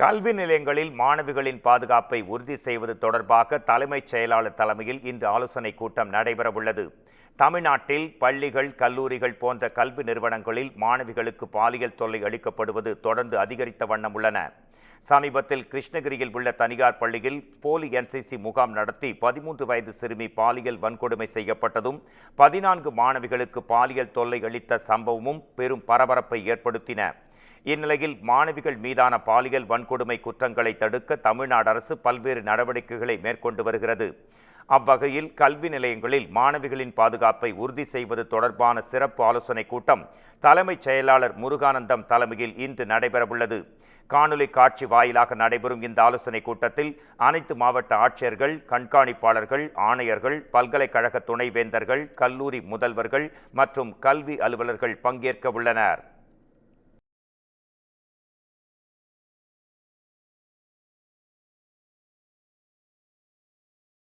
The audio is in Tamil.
கல்வி நிலையங்களில் மாணவிகளின் பாதுகாப்பை உறுதி செய்வது தொடர்பாக தலைமைச் செயலாளர் தலைமையில் இன்று ஆலோசனை கூட்டம் நடைபெறவுள்ளது. தமிழ்நாட்டில் பள்ளிகள் கல்லூரிகள் போன்ற கல்வி நிறுவனங்களில் மாணவிகளுக்கு பாலியல் தொல்லை அளிக்கப்படுவது தொடர்ந்து அதிகரித்த வண்ணம் உள்ளன. சமீபத்தில் கிருஷ்ணகிரியில் உள்ள தனியார் பள்ளியில் போலி என்சிசி முகாம் நடத்தி பதிமூன்று வயது சிறுமி பாலியல் வன்கொடுமை செய்யப்பட்டதும் பதினான்கு மாணவிகளுக்கு பாலியல் தொல்லை அளித்த சம்பவமும் பெரும் பரபரப்பை ஏற்படுத்தின. இந்நிலையில் மாணவிகள் மீதான பாலியல் வன்கொடுமை குற்றங்களை தடுக்க தமிழ்நாடு அரசு பல்வேறு நடவடிக்கைகளை மேற்கொண்டு வருகிறது. அவ்வகையில் கல்வி நிலையங்களில் மாணவிகளின் பாதுகாப்பை உறுதி செய்வது தொடர்பான சிறப்பு ஆலோசனை கூட்டம் தலைமைச் செயலாளர் முருகானந்தம் தலைமையில் இன்று நடைபெறவுள்ளது. காணொலி காட்சி வாயிலாக நடைபெறும் இந்த ஆலோசனை கூட்டத்தில் அனைத்து மாவட்ட ஆட்சியர்கள் கண்காணிப்பாளர்கள் ஆணையர்கள் பல்கலைக்கழக துணைவேந்தர்கள் கல்லூரி முதல்வர்கள் மற்றும் கல்வி அலுவலர்கள் பங்கேற்க உள்ளனர்